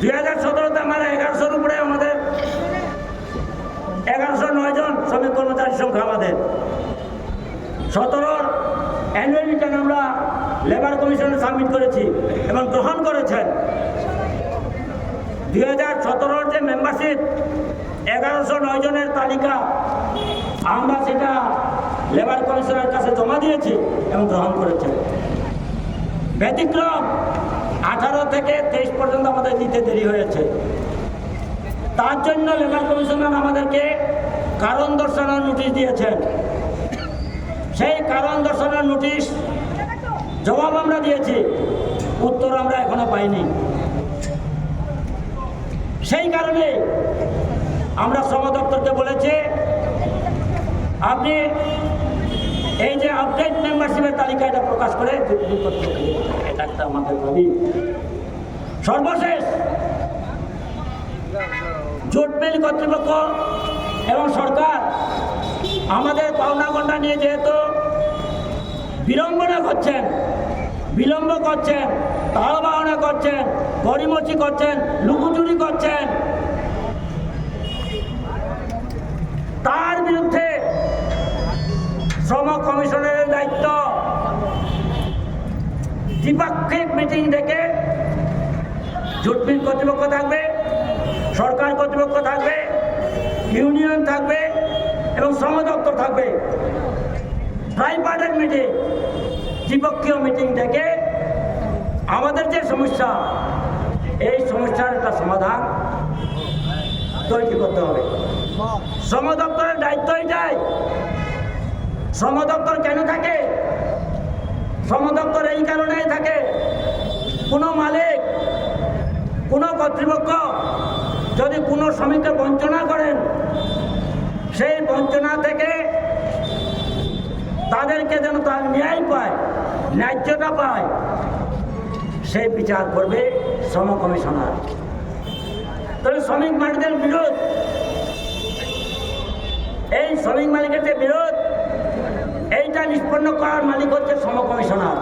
দুই হাজার সতেরোতে আমার এগারোশোর উপরে আমাদের এগারোশো নয় জন শ্রমিক কর্মচারীর সংখ্যা আমাদের। সতেরোর অ্যানুয়াল রিটার্ন আমরা লেবার কমিশনে সাবমিট করেছি এবং গ্রহণ করেছেন। দুই হাজার সতেরোর যে মেম্বারশিপ এগারোশো নয় জনের তালিকা আমরা সেটা লেবার কমিশনের কাছে জমা দিয়েছি এবং গ্রহণ করেছেন। ব্যতিক্রম। আঠারো থেকে তেইশ পর্যন্ত আমাদের দিতে দেরি হয়েছে। তার জন্য লেবার কমিশনার আমাদেরকে কারণ দর্শানোর নোটিশ দিয়েছেন। সেই কারণ দর্শানোর নোটিশ জবাব আমরা দিয়েছি, উত্তর আমরা এখনও পাইনি। সেই কারণে আমরা শ্রম দপ্তরকে বলেছি, আপনি এই যে আপডেট মেম্বারশিপের তালিকা এটা প্রকাশ করে। এটা একটা আমাদের দাবি সর্বশেষ জোট মিল কর্তৃপক্ষ এবং সরকার আমাদের পাওনা গন্ডা নিয়ে যেহেতু বিড়ম্বনা করছেন, বিলম্ব করছেন তাল বাহনা করছেন গড়িমচি করছেন, লুকুচুরি করছেন শ্রম কমিশনের দায়িত্ব। দ্বিপাক্ষিক মিটিং ডেকে জোটমিল কর্তৃপক্ষ থাকবে, সরকার কর্তৃপক্ষ থাকবে, ইউনিয়ন থাকবে এবং শ্রম দপ্তর থাকবে। ট্রাইপার্টের মিটিং, দ্বিপক্ষীয় মিটিং ডেকে আমাদের যে সমস্যা, এই সমস্যার একটা সমাধান তৈরি করতে হবে। শ্রম দপ্তরের দায়িত্ব এটাই। শ্রম দপ্তর কেন থাকে? শ্রম দপ্তর এই কারণেই থাকে। কোনো মালিক, কোনো কর্তৃপক্ষ যদি কোনো শ্রমিককে বঞ্চনা করেন, সেই বঞ্চনা থেকে তাদেরকে যেন তার ন্যায় পায়, ন্যায্যতা পায়, সেই বিচার করবে শ্রম কমিশনার। তবে শ্রমিক মালিকদের বিরোধ। এই শ্রমিক মালিকের যে বিরোধ নিষ্পন্ন করার মালিক হচ্ছে সম কমিশনার